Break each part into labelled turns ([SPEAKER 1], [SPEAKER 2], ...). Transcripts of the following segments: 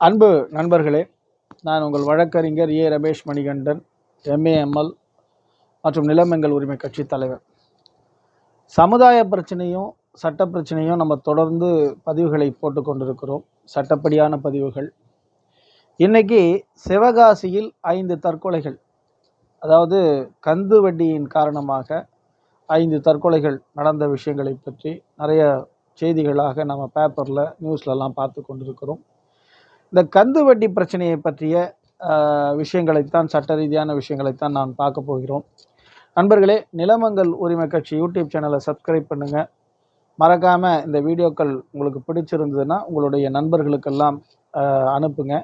[SPEAKER 1] அன்பு நண்பர்களே நான் உங்கள் வழக்கறிஞர் ஏ. ரமேஷ் மணிகண்டன் எம்ஏஎம்எல் மற்றும் நிலமெங்கல் உரிமை கட்சி தலைவர். சமுதாய பிரச்சனையும் சட்ட பிரச்சனையும் நம்ம தொடர்ந்து பதிவுகளை போட்டு கொண்டிருக்கிறோம். சட்டப்படியான பதிவுகள். இன்னைக்கு சிவகாசியில் ஐந்து தற்கொலைகள். அதாவது கந்து வட்டியின் காரணமாக ஐந்து தற்கொலைகள் நடந்த விஷயங்களை பற்றி நிறைய செய்திகளாக நம்ம பேப்பரில் நியூஸ்லலாம் பார்த்து கொண்டிருக்கிறோம். இந்த கந்து வட்டி பிரச்சனையை பற்றிய விஷயங்களைத்தான் சட்ட ரீதியான விஷயங்களைத்தான் நான் பார்க்க போகிறோம். நண்பர்களே நிலமங்கள் உரிமை கட்சி யூடியூப் சேனலை சப்ஸ்கிரைப் பண்ணுங்கள் மறக்காமல் இந்த வீடியோக்கள் உங்களுக்கு பிடிச்சிருந்ததுன்னா உங்களுடைய நண்பர்களுக்கெல்லாம் அனுப்புங்க.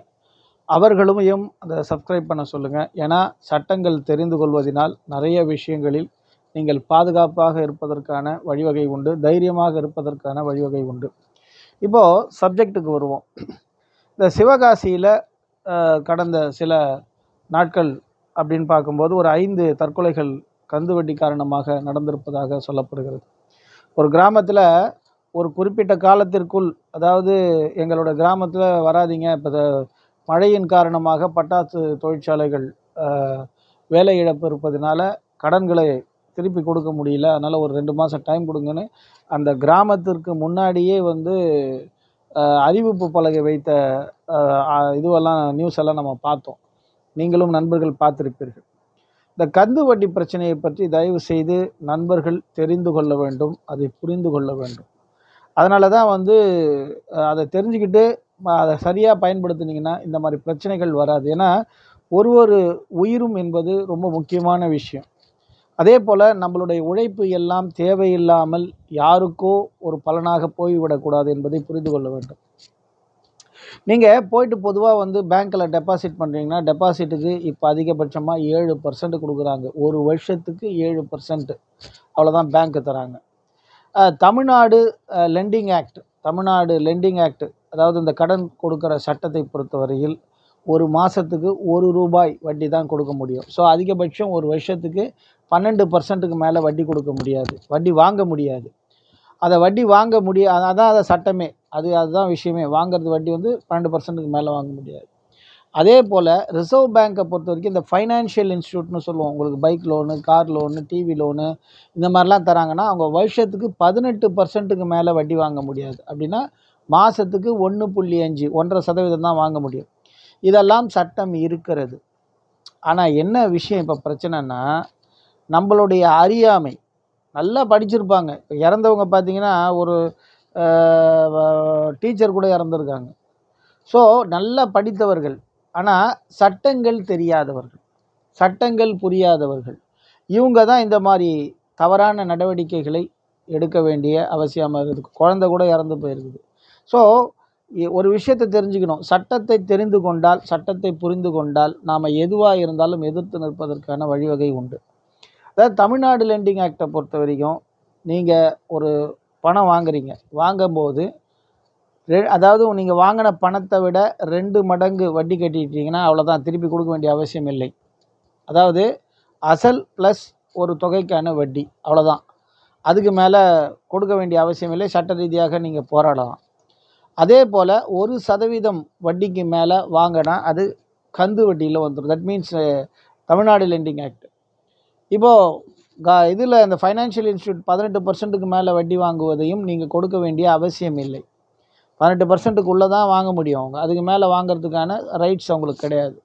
[SPEAKER 1] அவர்களுமையும் அதை சப்ஸ்கிரைப் பண்ண சொல்லுங்கள் ஏன்னா சட்டங்கள் தெரிந்து கொள்வதனால் நிறைய விஷயங்களில் நீங்கள் பாதுகாப்பாக இருப்பதற்கான வழிவகை உண்டு தைரியமாக இருப்பதற்கான வழிவகை உண்டு. இப்போது சப்ஜெக்ட்டுக்கு வருவோம். இந்த சிவகாசியில் கடந்த சில நாட்கள் அப்படின்னு பார்க்கும்போது ஒரு ஐந்து தற்கொலைகள் கந்து வட்டி காரணமாக நடந்திருப்பதாக சொல்லப்படுகிறது. ஒரு கிராமத்தில் ஒரு குறிப்பிட்ட காலத்திற்குள் அதாவது எங்களோட கிராமத்தில் வராதீங்க இப்போ மழையின் காரணமாக பட்டாசு தொழிற்சாலைகள் வேலை இழப்பு இருப்பதனால கடன்களை திருப்பி கொடுக்க முடியல. அதனால் ஒரு ரெண்டு மாதம் டைம் கொடுங்கன்னு அந்த கிராமத்திற்கு முன்னாடியே வந்து அறிவிப்பு பலகை வைத்த இதுவெல்லாம் நியூஸ் எல்லாம் நம்ம பார்த்தோம். நீங்களும் நண்பர்கள் பார்த்துருப்பீர்கள். இந்த கந்து வட்டி பிரச்சனையை பற்றி தயவு செய்து நண்பர்கள் தெரிந்து கொள்ள வேண்டும் அதை புரிந்து கொள்ள வேண்டும். அதனால தான் வந்து அதை தெரிஞ்சுக்கிட்டு அதை சரியாக பயன்படுத்துனீங்கன்னா இந்த மாதிரி பிரச்சனைகள் வராது. ஏன்னா ஒரு ஒரு உயிரும் என்பது ரொம்ப முக்கியமான விஷயம். அதே போல் நம்மளுடைய உழைப்பு எல்லாம் தேவையில்லாமல் யாருக்கோ ஒரு பலனாக போய்விடக்கூடாது என்பதை புரிந்து கொள்ள வேண்டும். நீங்கள் போயிட்டு பொதுவாக வந்து பேங்க்கில் டெபாசிட் பண்ணுறீங்கன்னா டெபாசிட்டுக்கு இப்போ அதிகபட்சமாக ஏழு பர்சன்ட் கொடுக்குறாங்க. ஒரு வருஷத்துக்கு ஏழு பர்சன்ட் அவ்வளோதான் பேங்க்கு தராங்க. Tamil Nadu lending act Tamil Nadu lending act அதாவது இந்த கடன் கொடுக்குற சட்டத்தை பொறுத்தவரையில் ஒரு மாதத்துக்கு ஒரு ரூபாய் வட்டி தான் கொடுக்க முடியும். ஸோ அதிகபட்சம் ஒரு வருஷத்துக்கு பன்னெண்டு பர்சன்ட்டுக்கு மேலே வட்டி கொடுக்க முடியாது. வட்டி வாங்க முடியாது. அதை வட்டி வாங்க முடியா அதான் அதை சட்டமே. அது அதுதான் விஷயமே. வாங்குறது வட்டி வந்து பன்னெண்டு பர்சன்ட்டுக்கு மேலே வாங்க முடியாது. அதே போல் ரிசர்வ் பேங்க்கை பொறுத்த வரைக்கும் இந்த ஃபைனான்ஷியல் இன்ஸ்டியூட்னு சொல்லுவோம். உங்களுக்கு bike loan car loan TV loan இந்த மாதிரிலாம் தராங்கன்னா அவங்க வருஷத்துக்கு பதினெட்டு பர்சன்ட்டுக்கு மேலே வட்டி வாங்க முடியாது. அப்படின்னா மாதத்துக்கு ஒன்று புள்ளி அஞ்சு ஒன்றரை சதவீதம் தான் வாங்க முடியும். இதெல்லாம் சட்டம் இருக்கிறது. ஆனால் என்ன விஷயம் இப்போ பிரச்சனைனா நம்மளுடைய அறியாமை. நல்லா படிச்சிருப்பாங்க. இப்போ இறந்தவங்க பார்த்தீங்கன்னா ஒரு டீச்சர் கூட இறந்துருக்காங்க. ஸோ நல்லா படித்தவர்கள். ஆனால் சட்டங்கள் தெரியாதவர்கள். சட்டங்கள் புரியாதவர்கள். இவங்க தான் இந்த மாதிரி தவறான நடவடிக்கைகளை எடுக்க வேண்டிய அவசியமாக இருக்குது. குழந்தை கூட இறந்து போயிருக்குது. ஸோ ஒரு விஷயத்தை தெரிஞ்சுக்கணும். சட்டத்தை தெரிந்து கொண்டால் சட்டத்தை புரிந்து கொண்டால் நாம் எதுவாக இருந்தாலும் எதிர்த்து நிற்பதற்கான வழிவகை உண்டு. அதாவது தமிழ்நாடு லெண்டிங் ஆக்டை பொறுத்த வரைக்கும் நீங்கள் ஒரு பணம் வாங்குறீங்க. வாங்கும்போது ரெ- அதாவது நீங்கள் வாங்கின பணத்தை விட ரெண்டு மடங்கு வட்டி கட்டிட்டீங்கன்னா அவ்வளோதான் திருப்பி கொடுக்க வேண்டிய அவசியம் இல்லை. அதாவது அசல் ப்ளஸ் ஒரு தொகைக்கான வட்டி. அவ்வளோதான் அதுக்கு மேலே கொடுக்க வேண்டிய அவசியம் இல்லை. சட்ட ரீதியாக நீங்கள் போராடலாம். அதே போல் ஒரு சதவீதம் வட்டிக்கு மேலே வாங்கினா அது கந்து வட்டியில் வந்துடும் that means Tamil Nadu lending act இப்போது க இதில் இந்த ஃபைனான்ஷியல் இன்ஸ்டியூட் பதினெட்டு பர்சன்ட்டுக்கு மேலே வட்டி வாங்குவதையும் நீங்கள் கொடுக்க வேண்டிய அவசியம் இல்லை. பதினெட்டு பர்சன்ட்டுக்குள்ளே தான் வாங்க முடியும் அவங்க. அதுக்கு மேலே வாங்குறதுக்கான ரைட்ஸ் அவங்களுக்கு கிடையாது.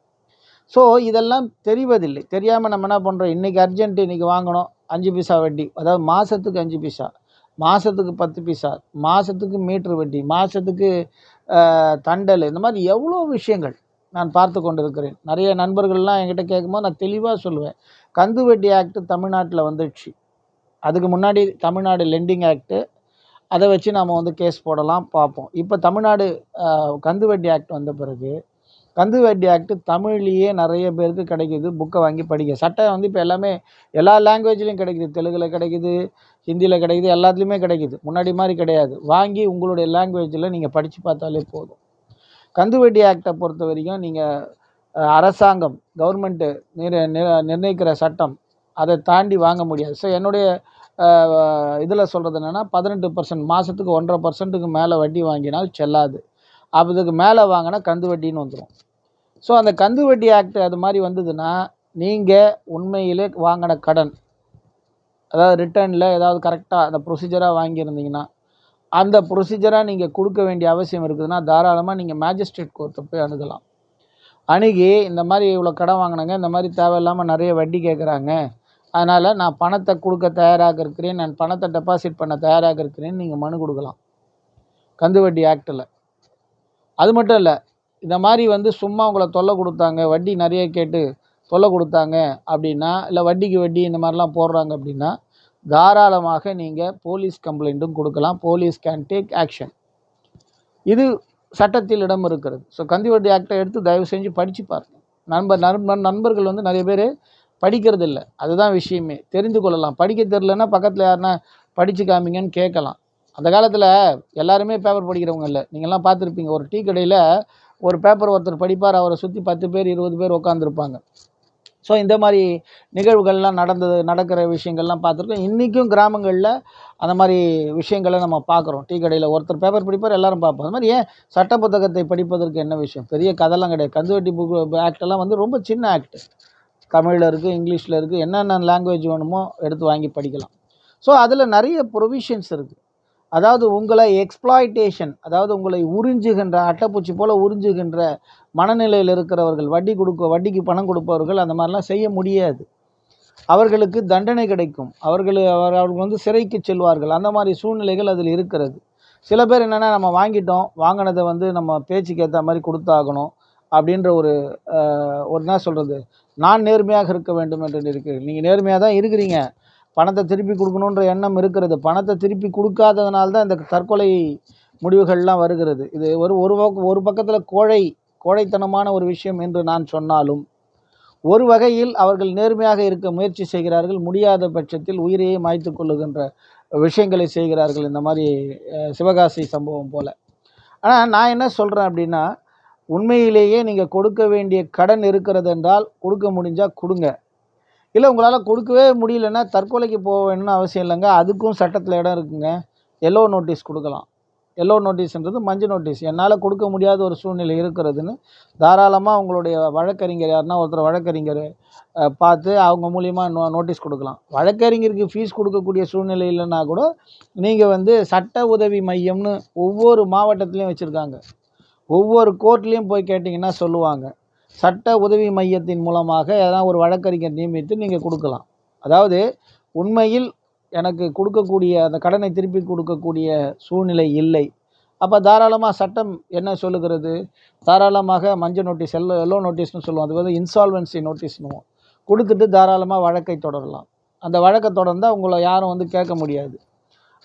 [SPEAKER 1] ஸோ இதெல்லாம் தெரிவதில்லை. தெரியாமல் நம்ம என்ன பண்ணுறோம் இன்றைக்கி அர்ஜென்ட் இன்றைக்கி வாங்கணும். அஞ்சு பைசா வட்டி. அதாவது மாதத்துக்கு அஞ்சு பைசா. மாதத்துக்கு பத்து பைசா மாதத்துக்கு மீட்ரு வட்டி மாதத்துக்கு தண்டல் இந்த மாதிரி எவ்வளோ விஷயங்கள் நான் பார்த்து கொண்டிருக்கிறேன். நிறைய நண்பர்கள்லாம் என்கிட்ட கேட்கும்போது நான் தெளிவாக சொல்லுவேன். கந்து வட்டி ஆக்ட் தமிழ்நாட்டில் வந்துடுச்சு. அதுக்கு முன்னாடி தமிழ்நாடு லெண்டிங் ஆக்ட்டு அதை வச்சு நாம் வந்து கேஸ் போடலாம் பார்ப்போம். இப்போ தமிழ்நாடு கந்து வட்டி ஆக்ட் வந்த பிறகு கந்து வட்டி ஆக்ட் தமிழ்லேயே நிறைய பேருக்கு கிடைக்குது. புக்கை வாங்கி படிக்க சட்டம் வந்து இப்போ எல்லாமே எல்லா லாங்குவேஜ்லேயும் கிடைக்குது. தெலுங்கில் கிடைக்குது ஹிந்தியில் கிடைக்குது எல்லாத்துலேயுமே கிடைக்குது. முன்னாடி மாதிரி கிடையாது. வாங்கி உங்களுடைய லாங்குவேஜில் நீங்கள் படித்து பார்த்தாலே போதும். கந்து வட்டி ஆக்டை பொறுத்த வரைக்கும் நீங்கள் அரசாங்கம் கவர்மெண்ட்டு நிர்- நிர்ணயிக்கிற சட்டம் அதை தாண்டி வாங்க முடியாது. ஸோ என்னுடைய இதில் சொல்கிறது என்னென்னா பதினெட்டு பர்சன்ட் மாதத்துக்கு ஒன்றரை பர்சன்ட்டுக்கு மேலே வட்டி வாங்கினால் செல்லாது. அதுக்கு மேலே வாங்கினா கந்து வட்டின்னு வந்துடும் ஸோ அந்த கந்து வட்டி ஆக்ட் அது மாதிரி வந்ததுன்னா நீங்கள் உண்மையிலே வாங்கின கடன் அதாவது ரிட்டர்னில் ஏதாவது கரெக்டாக அந்த ப்ரொசீஜராக வாங்கியிருந்தீங்கன்னா அந்த ப்ரொசீஜராக நீங்கள் கொடுக்க வேண்டிய அவசியம் இருக்குதுன்னா தாராளமாக நீங்கள் மேஜிஸ்ட்ரேட் கோர்ட்டை போய் அணுகலாம். அணுகி இந்த மாதிரி இவ்வளோ கடன் வாங்கினேங்க இந்த மாதிரி தேவையில்லாமல் நிறைய வட்டி கேட்குறாங்க அதனால் நான் பணத்தை கொடுக்க தயாராக இருக்கிறேன் நான் பணத்தை டெபாசிட் பண்ண தயாராக இருக்கிறேன்னு நீங்கள் மனு கொடுக்கலாம். கந்து வட்டி ஆக்டில் அது மட்டும் இல்லை இந்த மாதிரி வந்து சும்மா உங்களை தொல்லை கொடுத்தாங்க வட்டி நிறைய கேட்டு தொல்லை கொடுத்தாங்க அப்படின்னா இல்லை வட்டிக்கு வட்டி இந்த மாதிரிலாம் போடுறாங்க அப்படின்னா தாராளமாக நீங்கள் போலீஸ் கம்ப்ளைண்ட்டும் கொடுக்கலாம். போலீஸ் கேன் டேக் ஆக்ஷன் இது சட்டத்தில் இடம் இருக்கிறது. ஸோ கந்திவட்டி ஆக்டை எடுத்து தயவு செஞ்சு படித்து பாருங்கள் நண்பர் நண்பர் நண்பர்கள் வந்து நிறைய பேர் படிக்கிறது இல்லை அதுதான் விஷயமே. தெரிந்து கொள்ளலாம். படிக்க தெரிலன்னா பக்கத்தில் யாருன்னா படித்து காமிங்கன்னு கேட்கலாம். அந்த காலத்தில் எல்லாருமே பேப்பர் படிக்கிறவங்க இல்லை. நீங்கள்லாம் பார்த்துருப்பீங்க. ஒரு டீ கடையில் ஒரு பேப்பர் ஒருத்தர் படிப்பார். அவரை சுற்றி பத்து பேர் இருபது பேர் உட்காந்துருப்பாங்க ஸோ இந்த மாதிரி நிகழ்வுகள்லாம் நடந்தது நடக்கிற விஷயங்கள்லாம் பார்த்துருக்கோம். இன்றைக்கும் கிராமங்களில் அந்த மாதிரி விஷயங்களை நம்ம பார்க்குறோம். டீ கடையில் ஒருத்தர் பேப்பர் படிப்பார் எல்லாரும் பார்ப்போம். அது மாதிரி ஏன் சட்ட புத்தகத்தை படிப்பதற்கு என்ன விஷயம்? பெரிய கதைலாம் கிடையாது. கந்துவட்டி புக் ஆக்டெல்லாம் வந்து ரொம்ப சின்ன ஆக்ட் தமிழில் இருக்குது இங்கிலீஷில் இருக்குது என்னென்ன லாங்குவேஜ் வேணுமோ எடுத்து வாங்கி படிக்கலாம். ஸோ அதில் நிறைய ப்ரொவிஷன்ஸ் இருக்குது அதாவது உங்களை எக்ஸ்ப்ளாய்டேஷன் அதாவது உங்களை உறிஞ்சுகின்ற அட்டைப்பூச்சி போல் உறிஞ்சுகின்ற மனநிலையில் இருக்கிறவர்கள் வட்டி கொடுக்க வட்டிக்கு பணம் கொடுப்பவர்கள் அந்த மாதிரிலாம் செய்ய முடியாது. அவர்களுக்கு தண்டனை கிடைக்கும். அவர்கள் அவர் அவர்கள் வந்து சிறைக்கு செல்வார்கள். அந்த மாதிரி சூழ்நிலைகள் அதில் இருக்கிறது. சில பேர் என்னென்னா நம்ம வாங்கிட்டோம் வாங்கினதை வந்து நம்ம பேச்சுக்கு ஏற்ற மாதிரி கொடுத்தாகணும் அப்படின்ற ஒரு ஒரு என்ன சொல்கிறது நான் நேர்மையாக இருக்க வேண்டும் என்று இருக்கிறேன் நீங்கள் நேர்மையாக தான் இருக்கிறீங்க. பணத்தை திருப்பி கொடுக்கணுன்ற எண்ணம் இருக்கிறது. பணத்தை திருப்பி கொடுக்காததுனால தான் இந்த தற்கொலை முடிவுகள்லாம் வருகிறது. இது ஒரு ஒரு பக்கம் ஒரு பக்கத்தில் கோழை கோழைத்தனமான ஒரு விஷயம் என்று நான் சொன்னாலும் ஒரு வகையில் அவர்கள் நேர்மையாக இருக்க முயற்சி செய்கிறார்கள். முடியாத பட்சத்தில் உயிரையே மாய்த்து கொள்ளுகின்ற விஷயங்களை செய்கிறார்கள். இந்த மாதிரி சிவகாசி சம்பவம் போல். ஆனால் நான் என்ன சொல்கிறேன் அப்படின்னா உண்மையிலேயே நீங்கள் கொடுக்க வேண்டிய கடன் இருக்கிறது என்றால் கொடுக்க முடிஞ்சால் கொடுங்க. இல்லை உங்களால் கொடுக்கவே முடியலன்னா தற்கொலைக்கு போக வேணும்னு அவசியம் இல்லைங்க. அதுக்கும் சட்டத்தில் இடம் இருக்குங்க. எல்லோ நோட்டீஸ் கொடுக்கலாம். எல்லோ நோட்டீஸ்ன்றது மஞ்சள் நோட்டீஸ் என்னால் கொடுக்க முடியாத ஒரு சூழ்நிலை இருக்கிறதுன்னு தாராளமாக உங்களுடைய வழக்கறிஞர் யாருன்னா ஒருத்தர் வழக்கறிஞர் பார்த்து அவங்க மூலியமாக நோ நோட்டீஸ் கொடுக்கலாம். வழக்கறிஞருக்கு ஃபீஸ் கொடுக்கக்கூடிய சூழ்நிலை இல்லைன்னா கூட நீங்கள் வந்து சட்ட உதவி மையம்னு ஒவ்வொரு மாவட்டத்துலேயும் வச்சுருக்காங்க. ஒவ்வொரு கோர்ட்லேயும் போய் கேட்டிங்கன்னா சொல்லுவாங்க. சட்ட உதவி மையத்தின் மூலமாக எதனா ஒரு வழக்கறிஞர் நியமித்து நீங்கள் கொடுக்கலாம். அதாவது உண்மையில் எனக்கு கொடுக்கக்கூடிய அந்த கடனை திருப்பி கொடுக்கக்கூடிய சூழ்நிலை இல்லை. அப்போ தாராளமாக சட்டம் என்ன சொல்லுகிறது? தாராளமாக மஞ்சள் நோட்டீஸ் எல்லோ எல்லோ நோட்டீஸ்னு சொல்லுவோம். அது வந்து இன்சால்வன்சி நோட்டீஸ்னுவோம். கொடுத்துட்டு தாராளமாக வழக்கை தொடரலாம். அந்த வழக்கை தொடர்ந்தால் உங்களை யாரும் வந்து கேட்க முடியாது.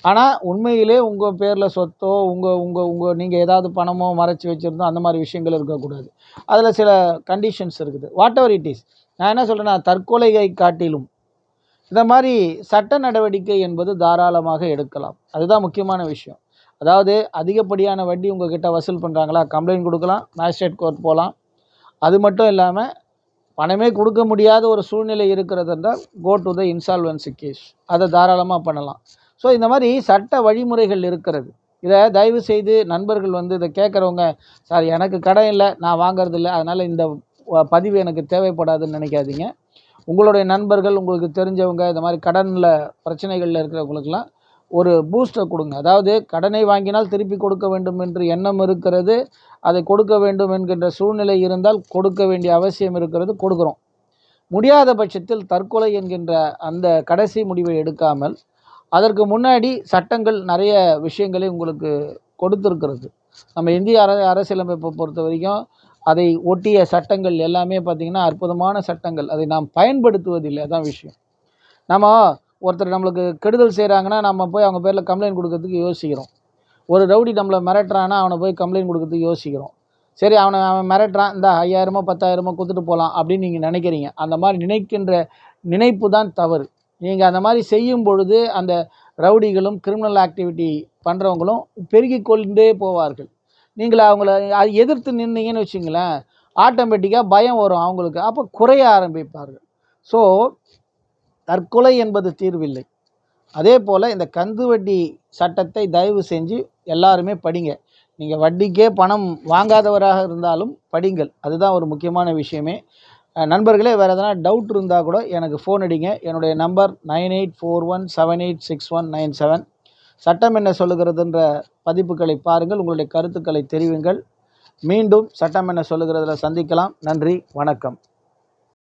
[SPEAKER 1] ஆனால் உண்மையிலே உங்கள் பேரில் சொத்தோ உங்கள் உங்கள் உங்கள் நீங்கள் ஏதாவது பணமோ மறைச்சி வச்சுருந்தோ அந்த மாதிரி விஷயங்கள் இருக்கக்கூடாது. அதில் சில கண்டிஷன்ஸ் இருக்குது. வாட் எவர் இட் இஸ் நான் என்ன சொல்கிறேன்னா தற்கொலையை காட்டிலும் இந்த மாதிரி சட்ட நடவடிக்கை என்பது தாராளமாக எடுக்கலாம். அதுதான் முக்கியமான விஷயம். அதாவது அதிகப்படியான வட்டி உங்கள் கிட்ட வசூல் பண்ணுறாங்களா கம்ப்ளைண்ட் கொடுக்கலாம் மேஜிஸ்ட்ரேட் கோர்ட் போகலாம் அது மட்டும் இல்லாமல் பணமே கொடுக்க முடியாத ஒரு சூழ்நிலை இருக்கிறது என்றால் go to the insolvency case அதை தாராளமாக பண்ணலாம். ஸோ இந்த மாதிரி சட்ட வழிமுறைகள் இருக்கிறது. இதை தயவு செய்து நண்பர்கள் வந்து இதை கேட்குறவங்க சார் எனக்கு கடன் இல்லை நான் வாங்குறது இல்லை அதனால் இந்த பதிவு எனக்கு தேவைப்படாதுன்னு நினைக்காதீங்க. உங்களுடைய நண்பர்கள் உங்களுக்கு தெரிஞ்சவங்க இந்த மாதிரி கடனில் பிரச்சனைகளில் இருக்கிறவங்களுக்கெல்லாம் ஒரு பூஸ்டர் கொடுங்க. அதாவது கடனை வாங்கினால் திருப்பி கொடுக்க வேண்டும் என்று எண்ணம் இருக்கிறது அதை கொடுக்க வேண்டும் என்கின்ற சூழ்நிலை இருந்தால் கொடுக்க வேண்டிய அவசியம் இருக்கிறது கொடுக்குறோம். முடியாத பட்சத்தில் தற்கொலை என்கின்ற அந்த கடைசி முடிவை எடுக்காமல் அதற்கு முன்னாடி சட்டங்கள் நிறைய விஷயங்களை உங்களுக்கு கொடுத்துருக்கிறது. நம்ம இந்திய அர அரசியலமைப்பை பொறுத்த வரைக்கும் அதை ஒட்டிய சட்டங்கள் எல்லாமே பார்த்திங்கன்னா அற்புதமான சட்டங்கள். அதை நாம் பயன்படுத்துவதில்லை. அதான் விஷயம். நம்ம ஒருத்தர் நம்மளுக்கு கெடுதல் செய்கிறாங்கன்னா நம்ம போய் அவங்க பேரில் கம்ப்ளைண்ட் கொடுக்கறதுக்கு யோசிக்கிறோம். ஒரு ரவுடி நம்மளை மிரட்டுறான்னா அவனை போய் கம்ப்ளைண்ட் கொடுக்கறதுக்கு யோசிக்கிறோம். சரி அவனை அவன் மிரட்டுறான். இந்த ஐயாயிரமோ பத்தாயிரமோ கொடுத்துட்டு போகலாம் அப்படின்னு நீங்கள் நினைக்கிறீங்க. அந்த மாதிரி நினைக்கின்ற நினைப்பு தான் தவறு. நீங்கள் அந்த மாதிரி செய்யும் பொழுது அந்த ரவுடிகளும் கிரிமினல் ஆக்டிவிட்டி பண்ணுறவங்களும் பெருகி கொண்டே போவார்கள். நீங்கள் அவங்கள அது எதிர்த்து நின்னீங்கன்னு வச்சுங்களேன் ஆட்டோமேட்டிக்காக பயம் வரும் அவங்களுக்கு. அப்போ குறைய ஆரம்பிப்பார்கள். ஸோ தற்கொலை என்பது தீர்வில்லை. அதே போல் இந்த கந்து வட்டி சட்டத்தை தயவு செஞ்சு எல்லாருமே படிங்க. நீங்கள் வட்டிக்கே பணம் வாங்காதவராக இருந்தாலும் படிங்கள். அதுதான் ஒரு முக்கியமான விஷயமே. நண்பர்களே வேறு எதனா டவுட் இருந்தால் கூட எனக்கு ஃபோன் அடிங்க. என்னுடைய number nine eight four one seven eight six one nine seven. சட்டம் என்ன சொல்லுகிறதுன்ற பதிப்புகளை பாருங்கள் உங்களுடைய கருத்துக்களை தெரிவிங்கள். மீண்டும் சட்டம் என்ன சொல்லுகிறதுல சந்திக்கலாம். நன்றி வணக்கம்.